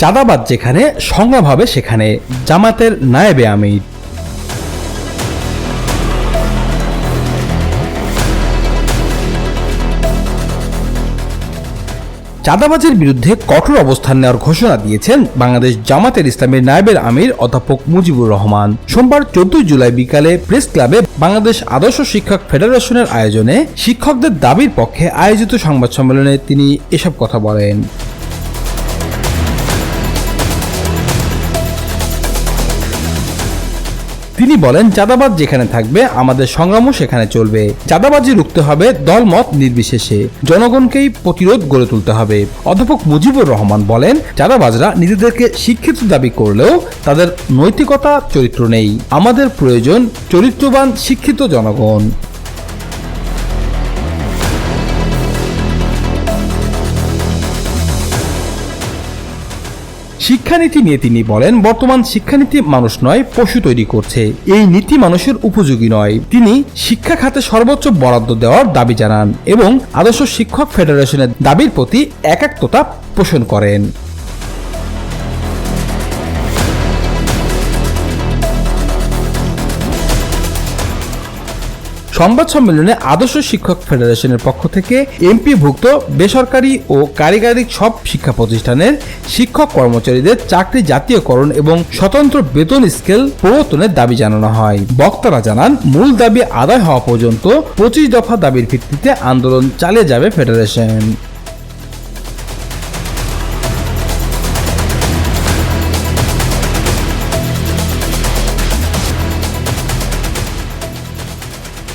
চাঁদাবাদ যেখানে, সংগ্রাম হবে সেখানে। জামাতের নায়েবে আমির চাঁদাবাজের বিরুদ্ধে কঠোর অবস্থান নেওয়ার ঘোষণা দিয়েছেন বাংলাদেশ জামাতের ইসলামের নায়েবের আমির অধ্যাপক মুজিবুর রহমান। সোমবার চোদ্দই জুলাই বিকালে প্রেস ক্লাবে বাংলাদেশ আদর্শ শিক্ষক ফেডারেশনের আয়োজনে শিক্ষকদের দাবির পক্ষে আয়োজিত সংবাদ সম্মেলনে তিনি এসব কথা বলেন। তিনি বলেন, চাঁদাবাজ যেখানে থাকবে, আমাদের সংগ্রামও সেখানে চলবে। চাঁদাবাজি রুখতে হবে দলমত নির্বিশেষে। জনগণকেই প্রতিরোধ গড়ে তুলতে হবে। অধ্যাপক মুজিবুর রহমান বলেন, চাঁদাবাজরা নিজেদেরকে শিক্ষিত দাবি করলেও তাদের নৈতিকতা চরিত্র নেই। আমাদের প্রয়োজন চরিত্রবান, শিক্ষিত জনগণ। শিক্ষানীতি নিয়ে তিনি বলেন, বর্তমান শিক্ষানীতি মানুষ নয়, পশু তৈরি করছে। এই নীতি মানুষের উপযোগী নয়। তিনি শিক্ষা খাতে সর্বোচ্চ বরাদ্দ দেওয়ার দাবি জানান এবং আদর্শ শিক্ষক ফেডারেশনের দাবির প্রতি একাত্মতা পোষণ করেন। সংবাদ সম্মেলনে আদর্শ শিক্ষক ফেডারেশনের পক্ষ থেকে এমপিভুক্ত বেসরকারি ও কারিগরি সব শিক্ষা প্রতিষ্ঠানের শিক্ষক কর্মচারীদের চাকরি জাতীয়করণ এবং স্বতন্ত্র বেতন স্কেল প্রবর্তনের দাবি জানানো হয়। বক্তারা জানান, মূল দাবি আদায় হওয়া পর্যন্ত পঁচিশ দফা দাবির ভিত্তিতে আন্দোলন চালিয়ে যাবে ফেডারেশন।